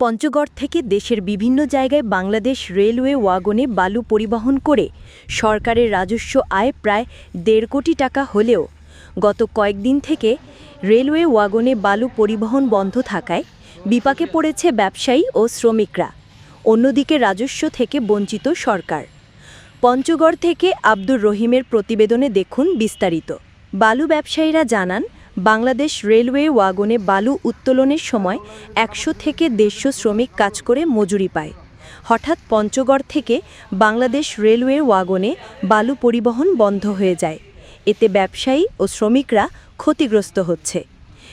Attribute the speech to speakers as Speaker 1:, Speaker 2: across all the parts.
Speaker 1: পঞ্চগড় থেকে দেশের বিভিন্ন জায়গায় বাংলাদেশ রেলওয়ে ওয়াগনে বালু পরিবহন করে সরকারের রাজস্ব আয় প্রায় দেড় কোটি টাকা হলেও গত কয়েকদিন থেকে রেলওয়ে ওয়াগনে বালু পরিবহন বন্ধ থাকায় বিপাকে পড়েছে ব্যবসায়ী ও শ্রমিকরা, অন্যদিকে রাজস্ব থেকে বঞ্চিত সরকার। পঞ্চগড় থেকে আব্দুর রহিমের প্রতিবেদনে দেখুন বিস্তারিত। বালু ব্যবসায়ীরা জানান বাংলাদেশ রেলওয়ে ওয়াগনে বালু উত্তোলনের সময় একশো থেকে দেড়শো শ্রমিক কাজ করে মজুরি পায়। হঠাৎ পঞ্চগড় থেকে বাংলাদেশ রেলওয়ে ওয়াগনে বালু পরিবহন বন্ধ হয়ে যায়। এতে ব্যবসায়ী ও শ্রমিকরা ক্ষতিগ্রস্ত হচ্ছে।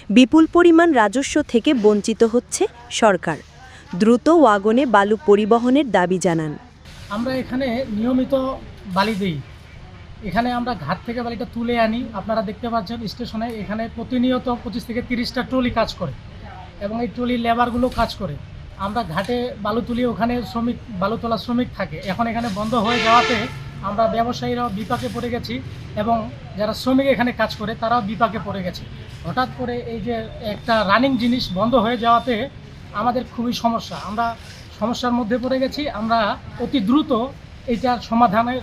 Speaker 1: বিপুল পরিমাণ রাজস্ব থেকে বঞ্চিত হচ্ছে সরকার। দ্রুত ওয়াগনে বালু পরিবহনের দাবি জানান।
Speaker 2: আমরা এখানে নিয়মিত বালি দিই। এখানে আমরা ঘাট থেকে বালিটা তুলে আনি। আপনারা দেখতে পাচ্ছেন স্টেশনে এখানে প্রতিনিয়ত পঁচিশ থেকে তিরিশটা ট্রলি কাজ করে এবং এই ট্রলি লেবারগুলো কাজ করে। আমরা ঘাটে বালু তুলি, ওখানে শ্রমিক, বালু তোলা শ্রমিক থাকে। এখন এখানে বন্ধ হয়ে যাওয়াতে আমরা ব্যবসায়ীরাও বিপাকে পড়ে গেছি এবং যারা শ্রমিক এখানে কাজ করে, তারাও বিপাকে পড়ে গেছে। হঠাৎ করে এই যে একটা রানিং জিনিস বন্ধ হয়ে যাওয়াতে আমাদের খুবই সমস্যা। আমরা সমস্যার মধ্যে পড়ে গেছি। আমরা অতি দ্রুত এইটার সমাধানের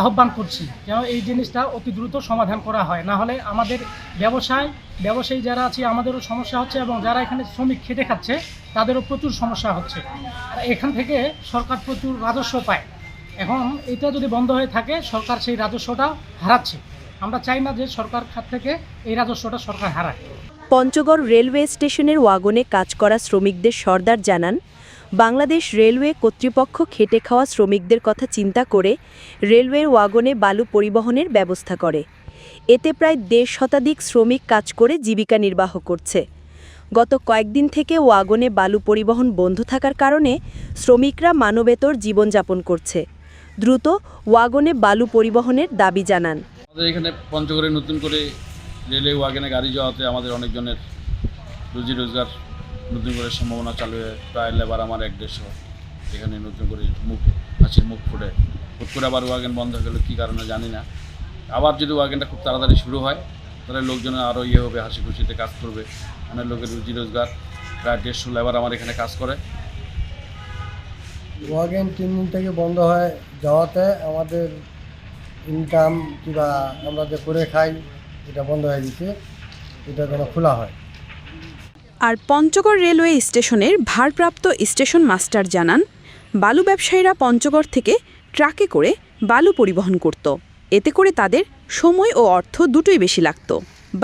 Speaker 2: আহ্বান করছি যেন এই জিনিসটা অতি দ্রুত সমাধান করা হয়। না হলে আমাদের ব্যবসায়, ব্যবসায়ী যারা আছে, আমাদেরও সমস্যা হচ্ছে এবং যারা এখানে শ্রমিক খেটে খাচ্ছে, তাদেরও প্রচুর সমস্যা হচ্ছে। এখান থেকে সরকার প্রচুর রাজস্ব পায়। এখন এটা যদি বন্ধ হয়ে থাকে, সরকার সেই রাজস্বটা হারাচ্ছে। আমরা চাই না যে সরকার খাত থেকে এই রাজস্বটা সরকার হারায়
Speaker 1: পঞ্চগড় রেলওয়ে স্টেশনের ওয়াগনে কাজ করা শ্রমিকদের সর্দার জানান বাংলাদেশ রেলওয়ে কর্তৃপক্ষ খেটে খাওয়া শ্রমিকদের কথা চিন্তা করে রেলওয়ের ওয়াগনে বালু পরিবহনের ব্যবস্থা করে। এতে প্রায় দেড় শতাধিক শ্রমিক কাজ করে জীবিকা নির্বাহ করছে। গত কয়েকদিন থেকে ওয়াগনে বালু পরিবহন বন্ধ থাকার কারণে শ্রমিকরা মানবেতর জীবনযাপন করছে। দ্রুত ওয়াগনে বালু পরিবহনের দাবি জানান।
Speaker 3: আমাদের এখানে পঞ্চগড়ে নতুন করে রেলওয়ে ওয়াগনে গাড়ি যাওয়াতে আমাদের অনেকজনের রুজি রোজগার নতুন করে সম্ভাবনা চালু হয়ে প্রায় লেবার আমার এক দেড়শো এখানে নতুন করে মুখ, হাসির মুখ ফুটে। হুট করে আবার ওয়াগেন বন্ধ হয়ে গেলো, কী কারণে জানি না। আবার যদি ওয়াগেনটা খুব তাড়াতাড়ি শুরু হয়, তাহলে লোকজনের আরও ইয়ে হবে, হাসি খুশিতে কাজ করবে। অনেক লোকের রুজি রোজগার, প্রায় দেড়শো লেবার আমার এখানে কাজ করে।
Speaker 4: ওয়াগেন তিন দিন থেকে বন্ধ হয়ে যাওয়াতে আমাদের ইনকাম কিংবা আমরা যে করে খাই, এটা বন্ধ হয়ে গেছে। এটা যেন খোলা হয়।
Speaker 5: আর পঞ্চগড় রেলওয়ে স্টেশনের ভারপ্রাপ্ত স্টেশন মাস্টার জানান, বালু ব্যবসায়ীরা পঞ্চগড় থেকে ট্রাকে করে বালু পরিবহন করত। এতে করে তাদের সময় ও অর্থ দুটোই বেশি লাগত।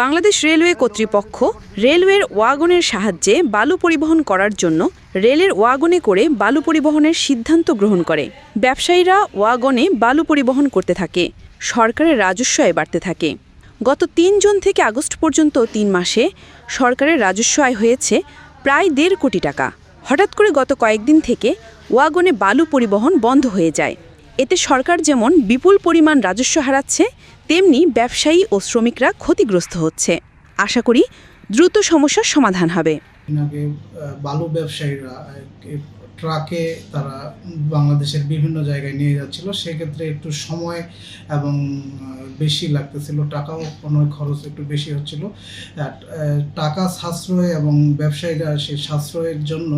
Speaker 5: বাংলাদেশ রেলওয়ে কর্তৃপক্ষ রেলওয়ের ওয়াগনের সাহায্যে বালু পরিবহন করার জন্য রেলের ওয়াগনে করে বালু পরিবহনের সিদ্ধান্ত গ্রহণ করে। ব্যবসায়ীরা ওয়াগনে বালু পরিবহন করতে থাকে। সরকারের রাজস্ব বাড়তে থাকে। গত তিন জুন থেকে আগস্ট পর্যন্ত তিন মাসে সরকারের রাজস্ব আয় হয়েছে প্রায় দেড় কোটি টাকা। হঠাৎ করে গত কয়েকদিন থেকে ওয়াগনে বালু পরিবহন বন্ধ হয়ে যায়। এতে সরকার যেমন বিপুল পরিমাণ রাজস্ব হারাচ্ছে, তেমনি ব্যবসায়ী ও শ্রমিকরা ক্ষতিগ্রস্ত হচ্ছে। আশা করি দ্রুত সমস্যার সমাধান হবে।
Speaker 6: বালু ব্যবসায়ীরা ট্রাকে তারা বাংলাদেশের বিভিন্ন জায়গায় নিয়ে যাচ্ছিল। সেক্ষেত্রে একটু সময় এবং বেশি লাগতেছিল, টাকাও কোনো খরচ একটু বেশি হচ্ছিল। টাকা সাশ্রয় এবং ব্যবসায়ীরা সেই সাশ্রয়ের জন্য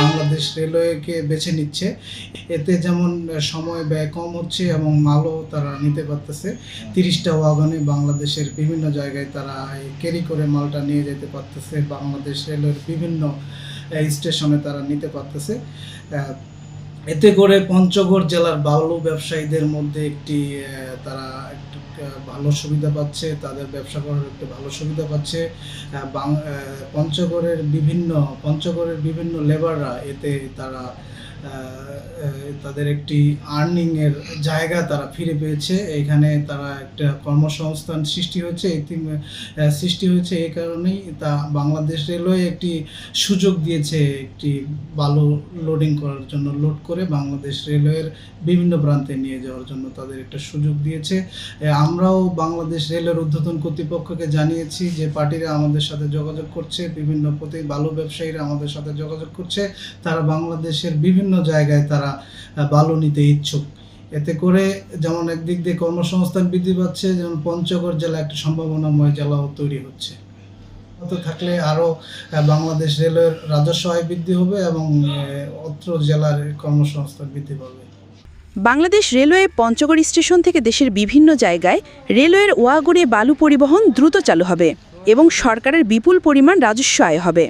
Speaker 6: বাংলাদেশ রেলওয়েকে বেছে নিচ্ছে। এতে যেমন সময় ব্যয় কম হচ্ছে এবং মালও তারা নিতে পারতেছে। তিরিশটা ওয়াগনে বাংলাদেশের বিভিন্ন জায়গায় তারা ক্যারি করে মালটা নিয়ে যেতে পারতেছে। বাংলাদেশ রেলওয়ের বিভিন্ন স্টেশনে তারা নিতে পারতেছে। এতে করে পঞ্চগড় জেলার বাউলু ব্যবসায়ীদের মধ্যে একটি তারা একটু ভালো সুবিধা পাচ্ছে, তাদের ব্যবসা করার একটা ভালো সুবিধা পাচ্ছে। পঞ্চগড়ের বিভিন্ন পঞ্চগড়ের বিভিন্ন লেবাররা এতে তারা তাদের একটি আর্নিংয়ের জায়গা তারা ফিরে পেয়েছে। এখানে তারা একটা কর্মসংস্থান সৃষ্টি হয়েছে। আহ, সৃষ্টি হয়েছে এই কারণেই তা বাংলাদেশ রেলওয়ে একটি সুযোগ দিয়েছে একটি বালু লোডিং করার জন্য লোড করে বাংলাদেশ রেলওয়ের বিভিন্ন প্রান্তে নিয়ে যাওয়ার জন্য তাদের একটা সুযোগ দিয়েছে। আমরাও বাংলাদেশ রেলের ঊর্ধ্বতন কর্তৃপক্ষকে জানিয়েছি যে পার্টিরা আমাদের সাথে যোগাযোগ করছে বিভিন্ন প্রতি বালু ব্যবসায়ীরা আমাদের সাথে যোগাযোগ করছে। তারা বাংলাদেশের বিভিন্ন জায়গায় তারা বালু নিতে ইচ্ছুক। এতে করে যেমন একদিক দিয়ে কর্মসংস্থান বৃদ্ধি পাচ্ছে, যেমন পঞ্চগড় জেলা একটা সম্ভাবনাময় জেলাও তৈরি হচ্ছে। থাকলে আরও বাংলাদেশ রেলওয়ের রাজস্ব আয় বৃদ্ধি হবে এবং অত্র জেলার কর্মসংস্থান বৃদ্ধি পাবে।
Speaker 5: বাংলাদেশ রেলওয়ে পঞ্চগড় স্টেশন থেকে দেশের বিভিন্ন জায়গায় রেলওয়ের ওয়াগনে বালু পরিবহন দ্রুত চালু হবে এবং সরকারের বিপুল পরিমাণ রাজস্ব আয় হবে।